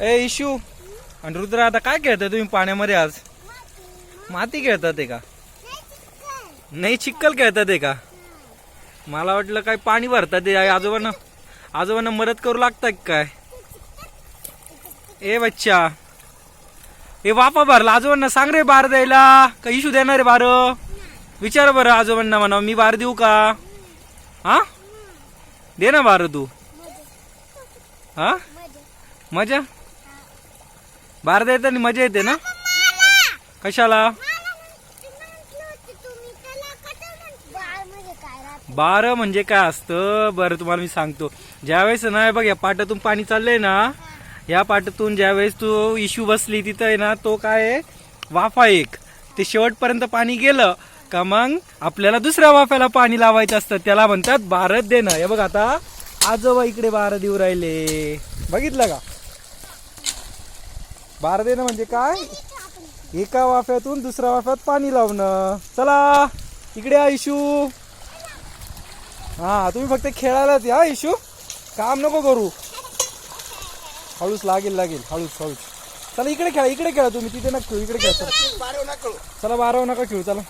ए issue. आणि रुद्र आता काय खेळताय तुम्ही पाण्यामध्ये आज? माती खेळतात आहे का? नाही चिक्कल खेळतात आहे का? मला वाटलं काय पाणी भरतात ते. आजोबांना आजोबांना मदत करू लागतात काय? ए बच्चा. ए बापा भरला. आजोबांना सांग रे बार द्यायला. का इशू देणार रे बार? विचार बरं आजोबांना म्हणा मी बार देऊ का? हा? दे ना बार तू. हा? मजा? बार देताना मजा येते ना? कशाला? बार म्हणजे काय असतं? बरं तुम्हाला मी सांगतो. ज्यावेळेस ना बघ या पाटातून पाणी चाललंय ना या पाटातून ज्यावेळेस तू इशू बसली तिथं आहे ना तो काय आहे? वाफा एक. ते शेवटपर्यंत पाणी गेलं का मग आपल्याला दुसऱ्या वाफ्याला पाणी लावायचं असतं. त्याला म्हणतात भारत देणं. हे बघ आता आजोबा इकडे बारा देऊ राहिले. बघितलं का? बार देणं म्हणजे काय? एका वाफ्यातून दुसऱ्या वाफ्यात पाणी लावणं. चला इकडे हा इशू. हा तुम्ही फक्त खेळायलाच या इशू. काम नको करू. हळूच लागेल लागेल. हळूच हळूच. चला इकडे खेळा इकडे खेळा तुम्ही. तिथे नका खेळू इकडे खेळा. चला. चला बाराव नका खेळू. चला.